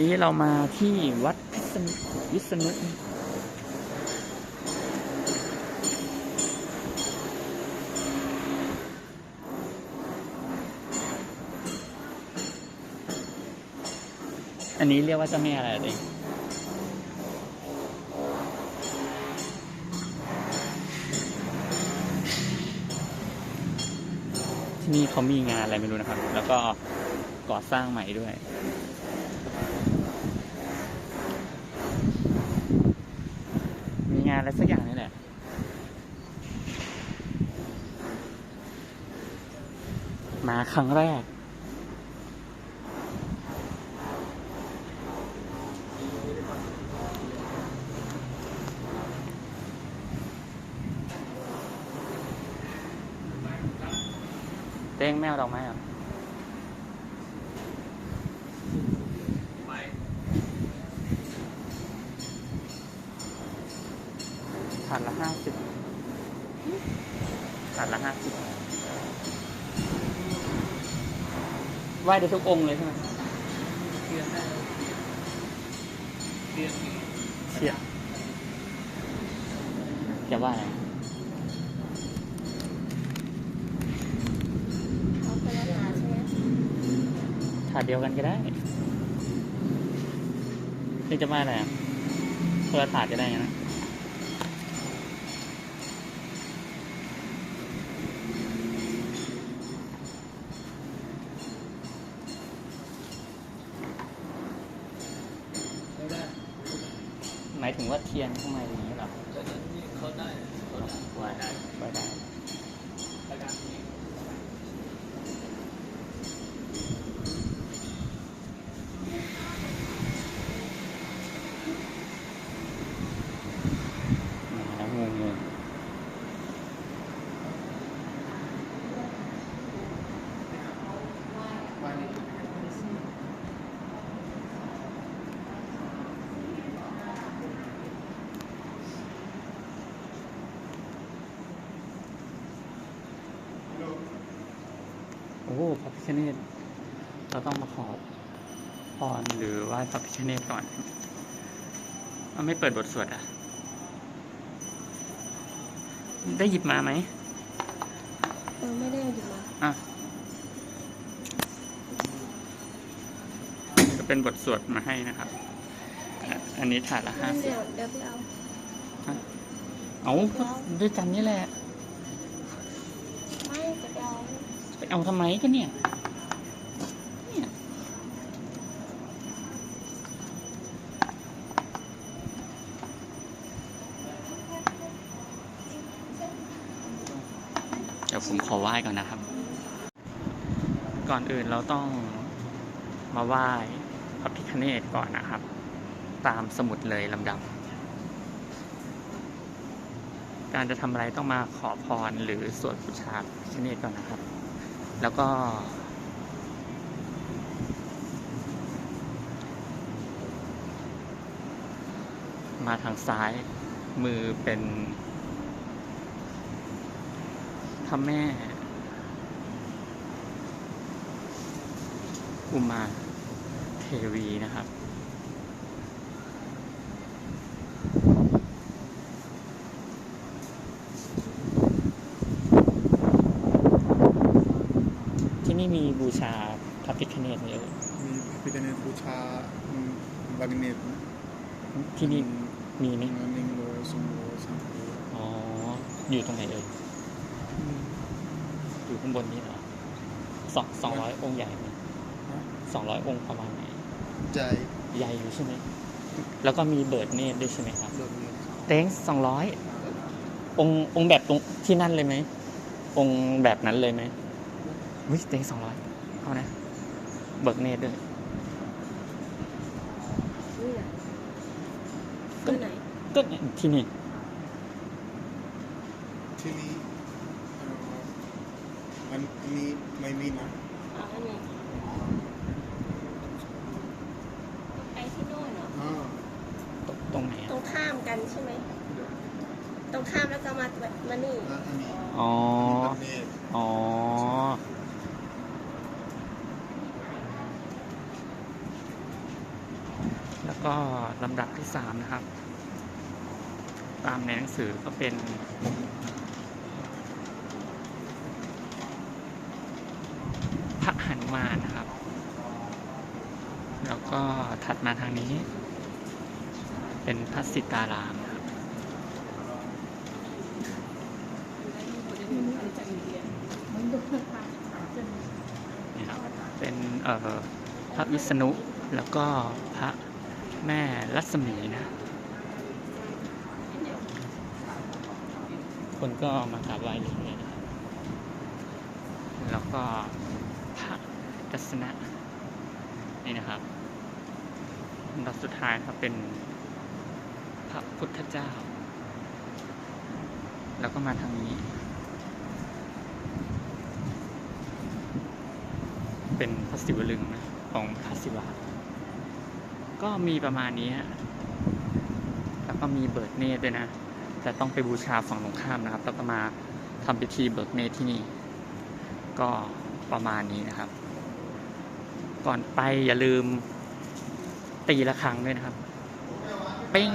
นี้เรามาที่วัดพิษณุวิษณุอันนี้เรียกว่าเจ้าแม่อะไรเองที่นี่เขามีงานอะไรไม่รู้นะครับ แล้วก็ก่อสร้างใหม่ด้วย มีงานอะไรสักอย่างนี่แหละมาครั้งแรก เต้งแมวดอกไม้เหรอาดละห้าสิบถาดละห้าสิบ ไหว้ได้ทุกองค์เลยใช่ไหมเรียนได้เรียนมีเชี่ยจะว่าอะไรเอาคนละถาดใช่ไหมถาดเดียวกันก็ได้นี่จะว่าอะไรอะคนละถาดจะได้ไงนะ ไม่ได้ หมายถึงว่าเทียนทำไมนอย่างนี้เหรอ แต่นั้นนี่เขาได้เขาได้ ว่าได้ว่าได้ ประการนี้ มาแล้วงงง วันนี้ โอ้พระพิฆเนศเราต้องมาขอพรหรือไหว้พระพิฆเนศก่อนมันไม่เปิดบทสวดอะ ได้หยิบมาไหมเออไม่ได้เอาหยิบมาอะก็เป็นบทสวดมาให้นะครับอะอันนี้ถาดละห้างั้นสิบเดี๋ยวเดี๋ยวไปเอาเอาก็ด้วยกันนี่แหละ ไม่จะไปเอา ไป เอาทำไมกันเนี่ยเนี่ยเดี๋ยวผมขอไหว้ก่อนนะครับ ก่อนอื่นเราต้องมาไหว้พระพิฆเนศก่อนนะครับ ตามสมุดเลยลำดับ การจะทำอะไรต้องมาขอพรหรือสวดบูชาพระพิฆเนศก่อนนะครับ แล้วก็ มาทางซ้ายมือเป็นพระแม่อุมาเทวีนะครับ นี่มีบูชาพระพิฆเนศไหมเอ่ยมีพิจารณาบูชาอืมบางเนตรที่นี่มีไหมหนึ่งโลสองโลสามโลอ๋อ อยู่ตรงไหนเอ่ยอืมอยู่ข้างบนนี้เหรอสองสองร้อยองค์ใหญ่ไหมฮะสองร้อยองค์ประมาณไหนใจใหญ่อยู่ใช่ไหมแล้วก็มีเบิร์ดเนตรด้วยใช่ไหมครับเลิกเรียนเต็งสองร้อยองค์องค์แบบตรงที่นั่นเลยไหมองค์แบบนั้นเลยไหม วิเต็งสองร้อยเอานะ เบิกเนตรด้วยนี่ไหนคือไหนก็เนี่ยที่นี่ ที่นี้เอ่ออันอันนี้ไม่มีนะอ๋ออันนี้ไปที่โน่นเหรออ่าตตรงไหนตรอะงข้ามกันใช่ไหม ตรงข้ามแล้วก็มามานี่อ่าอันนี้อ๋อบางเนตรอ๋ออ แล้วก็ลำดับที่สามนะครับ ตามในหนังสือก็เป็นพระหันมานะครับ แล้วก็ถัดมาทางนี้ เป็นพระสิตารามนะครับนี่ครับเป็นพระวิษณุแล้วก็พระ แม่รัศมีนะ คนก็มากราบไหว้เรื่อยๆนะแล้วก็พระกัสนะนี่นะครับอันดับสุดท้ายครับเป็นพระพุทธเจ้า แล้วก็มาทางนี้ เป็นพระศิวลึงนะของพระศิวะ ก็มีประมาณนี้ฮะแล้วก็มีเบิกเนตด้วยนะ แต่ต้องไปบูชาฝั่งตรงข้ามนะครับแล้วก็มาทำพิธีเบิกเนตที่นี่ ก็ประมาณนี้นะครับ ก่อนไปอย่าลืมตีละครั้งด้วยนะครับ เป้ง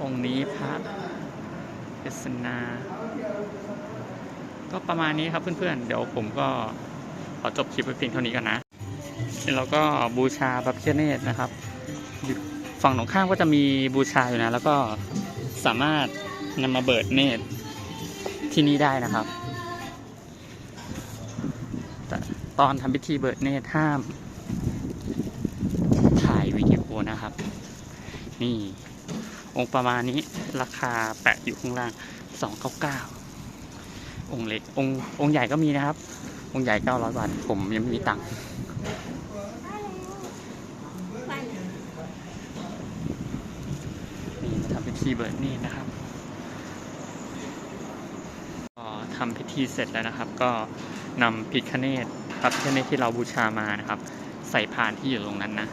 องค์นี้พระเกษนา ก็ประมาณนี้ครับเพื่อนๆ เดี๋ยวผมก็ขอจบคลิปไว้เพียงเท่านี้กันนะ แล้วก็บูชาพระพิฆเนศนะครับ ฝั่งตรงข้ามก็จะมีบูชาอยู่นะ แล้วก็สามารถนำมาเบิดเนตรที่นี่ได้นะครับตอนทำพิธีเบิดเนตรห้าม ถ่ายวิดีโอนะครับ นี่ องค์ประมาณนี้ราคาแปะอยู่ข้างล่าง299องค์เล็กองค์องค์ใหญ่ก็มีนะครับ องค์ใหญ่900บาท ผมยังไม่มีตังค์ ไปไหน นี่ มาทำพิธีเบิร์นี่นะครับก็ทำพิธีเสร็จแล้วนะครับ ก็นำพิคเนตพระพิคเนตที่เราบูชามานะครับ ใส่พานที่อยู่ตรงนั้นนะ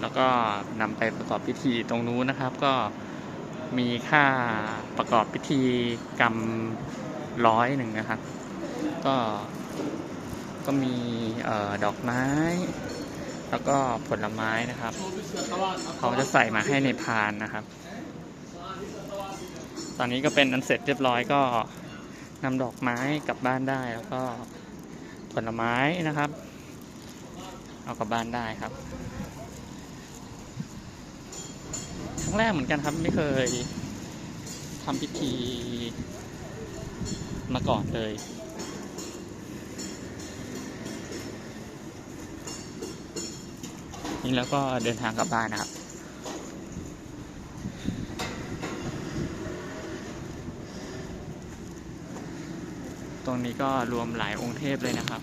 แล้วก็นำไปประกอบพิธีตรงนู้นนะครับ ก็มีค่าประกอบพิธีกรรมร้อยหนึ่งนะครับ ก็ก็มีออดอกไม้ แล้วก็ผลไม้นะครับ เขาจะใส่มาให้ในพานนะครับ ตอนนี้ก็เป็นอันเสร็จเรียบร้อยก็นำดอกไม้กลับบ้านได้แล้วก็ผลไม้นะครับ เอากลับบ้านได้ครับครั้งแรกเหมือนกันครับไม่เคยทำพิธีมาก่อนเลย นี่แล้วก็เดินทางกลับบ้านนะครับตรงนี้ก็รวมหลายองค์เทพเลยนะครับ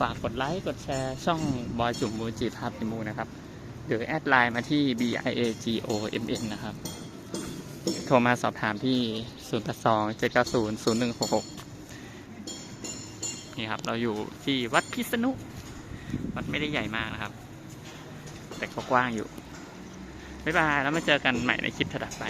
ฝากกดไลค์ กดแชร์ช่องบอยจุ่มมูจิภาพติมูนะครับ หรือแอดไลน์มาที่ b i a g o m n นะครับ โทรมาสอบถามที่0 8 2 7 9 0 0 1 6 6 นี่ครับ เราอยู่ที่วัดพิษณุ วัดไม่ได้ใหญ่มากนะครับ แต่ก็กว้างอยู่ บ๊ายบาย แล้วมาเจอกันใหม่ในคลิปถัดไป